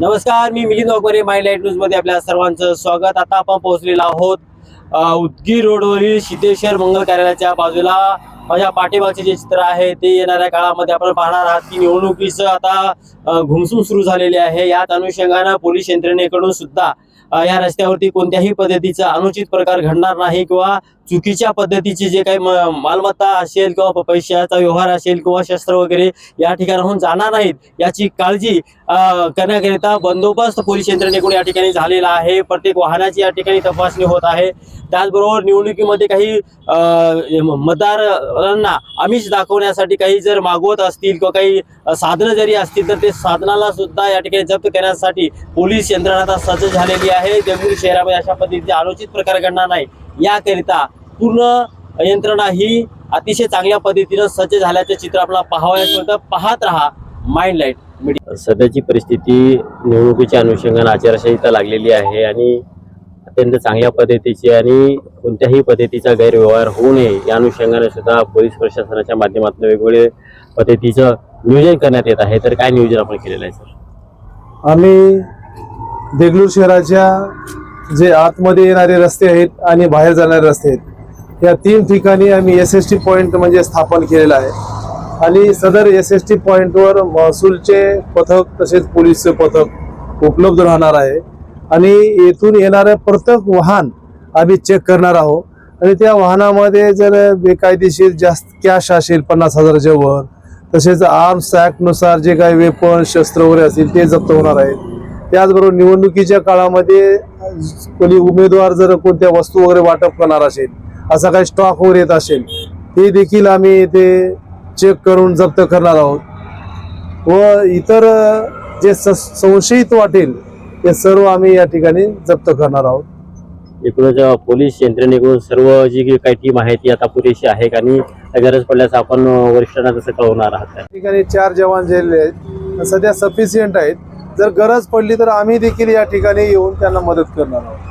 नमस्कार मी Milind Waghmare my light न्यूजमध्ये आपल्या सर्वांचं स्वागत. आता आपण पोहोचलेलो आहोत अ, उदगीर रोडवरील सिद्धेश्वर मंगल कार्यालयाच्या बाजूला. माझ्या पाठीमागचे जे चित्र आहे ते येणाऱ्या काळामध्ये आपण पाहणार आहात की निवडणुकीचं आता घुमसून सुरू झालेले आहे. याच अनुषंगानं पोलीस यंत्रणेकडून सुद्धा या रस्त्यावरती कोणत्याही पद्धतीचा अनुचित प्रकार घडणार नाही किंवा चुकीच्या पद्धतीची जे काही मालमत्ता असेल किंवा पैशाचा व्यवहार असेल किंवा शस्त्र वगैरे या ठिकाणाहून जाणार नाहीत याची काळजी करण्याकरिता बंदोबस्त पोलीस यंत्रणेकडून या ठिकाणी झालेला आहे. प्रत्येक वाहनाची या ठिकाणी तपासणी होत आहे. त्याचबरोबर निवडणुकीमध्ये काही मतदारांना आमिष दाखवण्यासाठी काही जर मागवत असतील किंवा काही साधनं जरी असतील तर ते साधनाला सुद्धा या ठिकाणी जप्त करण्यासाठी पोलीस यंत्रणा आता सज्ज झालेली आहे. देवगिरी शहरामध्ये अशा पद्धतीचे अनुचित प्रकार घडणार नाही. याकरिता पूर्ण यंत्रणा ही अतिशय चांगल्या पद्धतीनं सज्ज झाल्याचे चित्र आपल्याला पाहावयास मिळतं. पाहत राहा. माइंड लाइट मीडिया सध्याची परिस्थिती निवडणुकीच्या अनुषंगाने आचारसंहिता लागलेली आहे आणि अत्यंत चांगल्या पद्धतीची आणि कोणत्याही पद्धतीचा गैरव्यवहार होऊ नये या अनुषंगाने सुद्धा पोलीस प्रशासनाच्या माध्यमातून वेगवेगळे पद्धतीचं नियोजन करण्यात येत आहे. तर काय नियोजन आपण केलेलं आहे सर? आम्ही देगलूर शहराच्या जे आतमध्ये येणारे रस्ते आहेत आणि बाहेर जाणारे रस्ते आहेत या तीन ठिकाणी आम्ही एस एस टी पॉईंट म्हणजे स्थापन केलेलं आहे. आणि सदर एस एस टी पॉईंटवर महसूलचे पथक तसेच पोलीसचे पथक उपलब्ध राहणार आहे. आणि येथून येणारं प्रत्येक वाहन आम्ही चेक करणार आहोत. आणि त्या वाहनामध्ये जर बेकायदेशीर जास्त कॅश असेल पन्नास हजाराच्या वर तसेच आर्म्स ॲक्टनुसार जे काही वेपन शस्त्र वगैरे असतील ते जप्त होणार आहेत. त्याचबरोबर निवडणुकीच्या काळामध्ये कोणी उमेदवार जर कोणत्या वस्तू वगैरे वाटप करणार असेल असा काही स्टॉक वगैरे येत असेल ते देखील आम्ही ते चेक करून जप्त करणार आहोत. व इतर जे संशयित वाटेल ते सर्व आम्ही या ठिकाणी जप्त करणार आहोत. एकूणच पोलीस यंत्रणेकडून सर्व जी काही टीम आहे ती आता पुरेशी आहे आणि गरज पडल्यास आपण वरिष्ठांना तसं कळवणार आहात. या ठिकाणी चार जवान जेले आहेत. सध्या सफिशियंट आहेत. जर गरज पडली तर आम्ही देखील या ठिकाणी येऊन त्यांना मदत करणार आहोत.